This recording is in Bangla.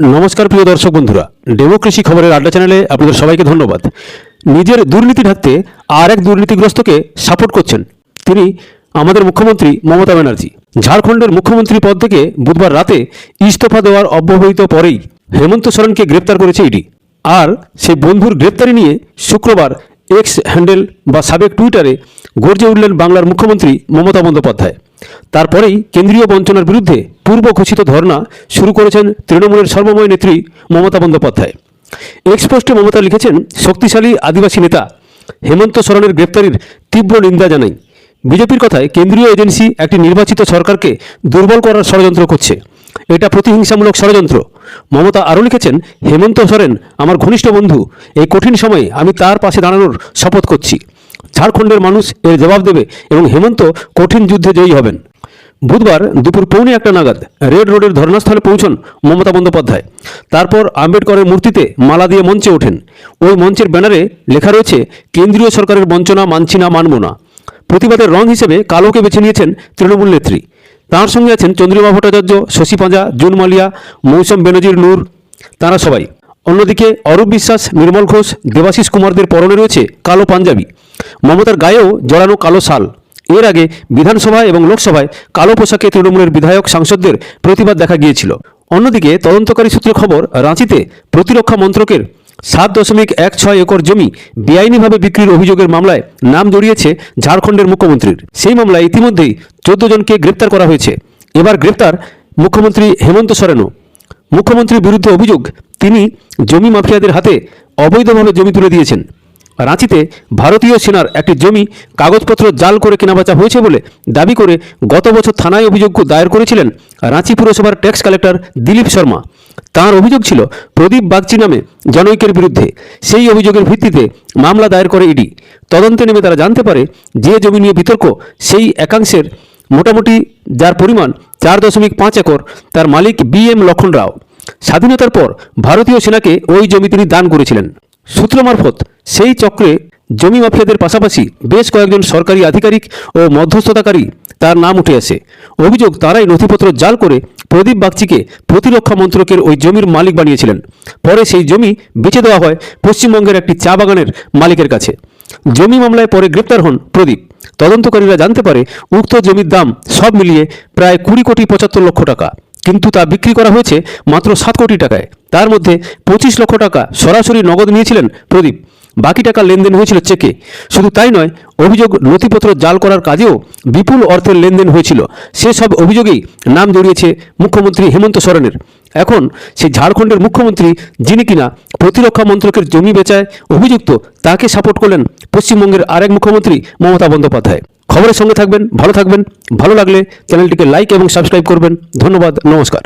নমস্কার প্রিয় দর্শক বন্ধুরা, ডেমোক্রেসি খবরের আড্ডা চ্যানেলে আপনাদের সবাইকে ধন্যবাদ। নিজের দুর্নীতি ঢাকতে আর এক দুর্নীতিগ্রস্তকে সাপোর্ট করছেন তিনি আমাদের মুখ্যমন্ত্রী মমতা ব্যানার্জি। ঝাড়খণ্ডের মুখ্যমন্ত্রী পদ থেকে বুধবার রাতে ইস্তফা দেওয়ার অব্যবহিত পরেই হেমন্ত সোরেনকে গ্রেপ্তার করেছে ইডি। আর সেই বন্ধুর গ্রেপ্তারি নিয়ে শুক্রবার এক্স হ্যান্ডেল বা সাবেক টুইটারে গর্জে উঠলেন বাংলার মুখ্যমন্ত্রী মমতা বন্দ্যোপাধ্যায়। তারপরেই কেন্দ্রীয় বঞ্চনার বিরুদ্ধে পূর্ব ঘোষিত ধর্ণা শুরু করেছেন তৃণমূলের সর্বময় নেত্রী মমতা বন্দ্যোপাধ্যায়। এক্সপোস্টে মমতা লিখেছেন, শক্তিশালী আদিবাসী নেতা হেমন্ত সরণের গ্রেপ্তারির তীব্র নিন্দা জানাই। বিজেপির কথায় কেন্দ্রীয় এজেন্সি একটি নির্বাচিত সরকারকে দুর্বল করার ষড়যন্ত্র করছে। এটা প্রতিহিংসামূলক ষড়যন্ত্র। মমতা আরও লিখেছেন, হেমন্ত সোরেন, আমার ঘনিষ্ঠ বন্ধু, এই কঠিন সময়ে আমি তার পাশে দাঁড়ানোর শপথ করছি। ঝাড়খণ্ডের মানুষ এর জবাব দেবে এবং হেমন্ত কঠিন যুদ্ধে জয়ী হবেন। বুধবার দুপুর পৌনে একটা নাগাদ রেড রোডের ধর্নাস্থলে পৌঁছন মমতা বন্দ্যোপাধ্যায়। তারপর আম্বেদকরের মূর্তিতে মালা দিয়ে মঞ্চে ওঠেন। ওই মঞ্চের ব্যানারে লেখা রয়েছে, কেন্দ্রীয় সরকারের বঞ্চনা মানছি না, মানব না। প্রতিবাদের রং হিসেবে কালোকে বেছে নিয়েছেন তৃণমূল নেত্রী। তাঁর সঙ্গে আছেন চন্দ্রিমা ভট্টাচার্য, শশী পাঁজা, জুন মালিয়া, মৌসুম বেনজির, নূর, তাঁরা সবাই। অন্যদিকে অরূপ বিশ্বাস, নির্মল ঘোষ, দেবাশিস কুমারদের পরনে রয়েছে কালো পাঞ্জাবি। মমতার গায়েও জড়ানো কালো শাল। এর আগে বিধানসভায় এবং লোকসভায় কালো পোশাকে তৃণমূলের বিধায়ক সাংসদদের প্রতিবাদ দেখা গিয়েছিল। অন্যদিকে তদন্তকারী সূত্রে খবর, রাঁচিতে প্রতিরক্ষা মন্ত্রকের সাত দশমিক এক ছয় একর জমি বেআইনিভাবে বিক্রির অভিযোগের মামলায় নাম জড়িয়েছে ঝাড়খণ্ডের মুখ্যমন্ত্রীর। সেই মামলায় ইতিমধ্যেই চোদ্দ জনকে গ্রেপ্তার করা হয়েছে। এবার গ্রেপ্তার মুখ্যমন্ত্রী হেমন্ত সোরেনও। মুখ্যমন্ত্রীর বিরুদ্ধে অভিযোগ, তিনি জমি মাফিয়াদের হাতে অবৈধভাবে জমি তুলে দিয়েছেন। রাঁচিতে ভারতীয় সেনার একটি জমি কাগজপত্র জাল করে কেনাবেচা হয়েছে বলে দাবি করে গত বছর থানায় অভিযোগ দায়ের করেছিলেন রাঁচি পুরসভার ট্যাক্স কালেক্টর দিলীপ শর্মা। তার অভিযোগ ছিল, প্রদীপ বাগচি নামে জনৈকের বিরুদ্ধে। সেই অভিযোগের ভিত্তিতে মামলা দায়ের করে ইডি। তদন্তে নেমে তারা জানতে পারে, যে জমি নিয়ে বিতর্ক, সেই একাংশের মোটামুটি যার পরিমাণ চার দশমিক পাঁচ একর, তার মালিক বি এম লক্ষণ রাও স্বাধীনতার পর ভারতীয় সেনাকে ওই জমি তিনি দান করেছিলেন। সূত্র মারফত সেই চক্রে জমি মাফিয়াদের পাশাপাশি বেশ কয়েকজন সরকারি আধিকারিক ও মধ্যস্থতাকারী তার নাম উঠে আসে। অভিযোগ, তারাই নথিপত্র জাল করে প্রদীপ বাগচিকে প্রতিরক্ষা মন্ত্রকের ওই জমির মালিক বানিয়েছিলেন। পরে সেই জমি বেচে দেওয়া হয় পশ্চিমবঙ্গের একটি চা বাগানের মালিকের কাছে। জমি মামলায় পরে গ্রেপ্তার হন প্রদীপ। তদন্তকারীরা জানতে পারে, উক্ত জমির দাম সব মিলিয়ে প্রায় কুড়ি কোটি পঁচাত্তর লক্ষ টাকা। কিন্তু তা বিক্রি করা হয়েছে মাত্র সাত কোটি টাকায়। তার মধ্যে পঁচিশ লক্ষ টাকা সরাসরি নগদ নিয়েছিলেন প্রদীপ। বাকি টাকা লেনদেন হয়েছিল চেকে। শুধু তাই নয়, অভিযোগ নথিপত্র জাল করার কাজেও বিপুল অর্থের লেনদেন হয়েছিল। সেসব অভিযোগেই নাম জড়িয়েছে মুখ্যমন্ত্রী হেমন্ত সোরেনের এখন সেই ঝাড়খণ্ডের মুখ্যমন্ত্রী যিনি কিনা প্রতিরক্ষা মন্ত্রকের জমি বেচায় অভিযুক্ত, তাকে সাপোর্ট করলেন পশ্চিমবঙ্গের আরেক মুখ্যমন্ত্রী মমতা বন্দ্যোপাধ্যায়। খবরের সঙ্গে থাকবেন, ভালো থাকবেন, ভালো লাগলে চ্যানেলটিকে লাইক এবং সাবস্ক্রাইব করবেন। ধন্যবাদ, নমস্কার।